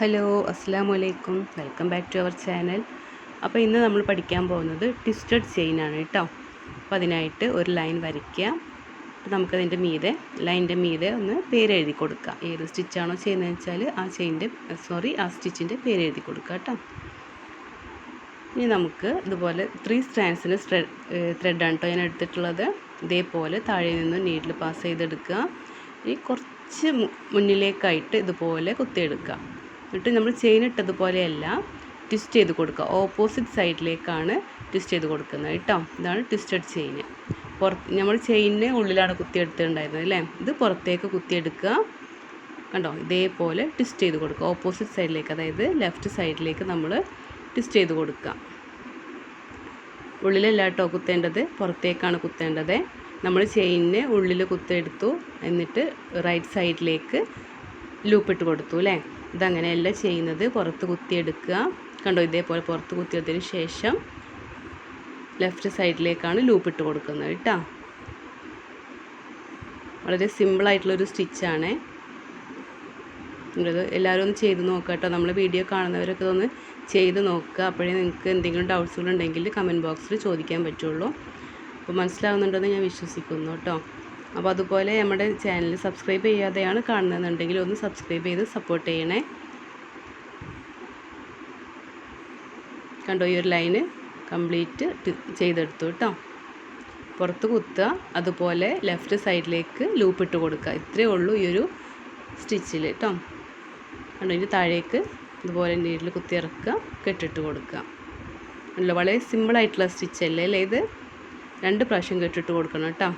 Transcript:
Hello അസ്സാം വലൈക്കും welcome back to our channel. അപ്പോൾ ഇന്ന് നമ്മൾ പഠിക്കാൻ പോകുന്നത് ട്വിസ്റ്റഡ് ചെയിൻ ആണ് കേട്ടോ അപ്പോൾ അതിനായിട്ട് ഒരു ലൈൻ വരയ്ക്കുക. അപ്പോൾ നമുക്കതിന്റെ മീതെ ലൈനിന്റെ മീതെ ഒന്ന് പേരെഴുതി കൊടുക്കുക. ഏത് സ്റ്റിച്ചാണോ ചെയ്യുന്നതെന്ന് വെച്ചാൽ ആ ചെയിന്റെ സോറി ആ സ്റ്റിച്ചിന്റെ പേരെഴുതി കൊടുക്കുക കേട്ടോ ഇനി നമുക്ക് ഇതുപോലെ ത്രീ സ്റ്റാൻഡ്സിന് ത്രെഡാണ് കേട്ടോ ഞാൻ എടുത്തിട്ടുള്ളത്. ഇതേപോലെ താഴെ നിന്ന് നീഡിൽ പാസ് ചെയ്തെടുക്കുക. ഇനി കുറച്ച് മുന്നിലേക്കായിട്ട് ഇതുപോലെ കുത്തിയെടുക്കുക. എന്നിട്ട് നമ്മൾ ചെയിൻ ഇട്ടതുപോലെയല്ല ട്വിസ്റ്റ് ചെയ്ത് കൊടുക്കുക. ഓപ്പോസിറ്റ് സൈഡിലേക്കാണ് ട്വിസ്റ്റ് ചെയ്ത് കൊടുക്കുന്നത് കേട്ടോ. ഇതാണ് ട്വിസ്റ്റഡ് ചെയിൻ. പുറത്ത് നമ്മൾ ചെയിനിന് ഉള്ളിലാണ് കുത്തിയെടുത്തിട്ടുണ്ടായിരുന്നത് അല്ലേ? ഇത് പുറത്തേക്ക് കുത്തിയെടുക്കുക കണ്ടോ? ഇതേപോലെ ട്വിസ്റ്റ് ചെയ്ത് കൊടുക്കുക. ഓപ്പോസിറ്റ് സൈഡിലേക്ക് അതായത് ലെഫ്റ്റ് സൈഡിലേക്ക് നമ്മൾ ട്വിസ്റ്റ് ചെയ്ത് കൊടുക്കുക. ഉള്ളിലല്ല കേട്ടോ കുത്തേണ്ടത്. പുറത്തേക്കാണ് കുത്തേണ്ടത്. നമ്മൾ ചെയിനിന് ഉള്ളിൽ കുത്തെടുത്തു. എന്നിട്ട് റൈറ്റ് സൈഡിലേക്ക് ലൂപ്പിട്ട് കൊടുത്തു അല്ലേ? ഇതങ്ങനെയല്ല ചെയ്യുന്നത്. പുറത്ത് കുത്തിയെടുക്കുക കണ്ടോ ഇതേപോലെ പുറത്ത് കുത്തിയതിന് ശേഷം ലെഫ്റ്റ് സൈഡിലേക്കാണ് ലൂപ്പ് ഇട്ട് കൊടുക്കുന്നത് കേട്ടോ. വളരെ സിമ്പിളായിട്ടുള്ളൊരു സ്റ്റിച്ചാണ് ഇത് എല്ലാവരും ഒന്ന് ചെയ്ത് നോക്കുക കേട്ടോ. നമ്മൾ വീഡിയോ കാണുന്നവരൊക്കെ ഒന്ന് ചെയ്ത് നോക്കുക അപ്പോഴേ നിങ്ങൾക്ക് എന്തെങ്കിലും ഡൗട്ട്സുകളുണ്ടെങ്കിൽ കമന്റ് ബോക്സിൽ ചോദിക്കാൻ പറ്റുള്ളൂ. അപ്പോൾ മനസ്സിലാവുന്നുണ്ടെന്ന് ഞാൻ വിശ്വസിക്കുന്നു കേട്ടോ. അപ്പോൾ അതുപോലെ നമ്മുടെ ചാനൽ സബ്സ്ക്രൈബ് ചെയ്യാതെയാണ് കാണുന്നതെന്നുണ്ടെങ്കിൽ ഒന്ന് സബ്സ്ക്രൈബ് ചെയ്ത് സപ്പോർട്ട് ചെയ്യണേ. കണ്ടോ ഈ ഒരു ലൈന് കംപ്ലീറ്റ് ചെയ്തെടുത്തു കേട്ടോ. പുറത്ത് കുത്തുക അതുപോലെ ലെഫ്റ്റ് സൈഡിലേക്ക് ലൂപ്പ് ഇട്ട് കൊടുക്കുക. ഇത്രയേ ഉള്ളൂ ഈ ഒരു സ്റ്റിച്ചിൽ കേട്ടോ. കണ്ടോ ഇതിന്റെ താഴേക്ക് ഇതുപോലെ നീഡിൽ കുത്തി ഇറക്കുക കെട്ടിട്ട് കൊടുക്കുക. അല്ല വളരെ സിമ്പിളായിട്ടുള്ള സ്റ്റിച്ചല്ലേ അല്ലേ ഇത്? രണ്ട് പ്രാവശ്യം കെട്ടിട്ട് കൊടുക്കണം കേട്ടോ.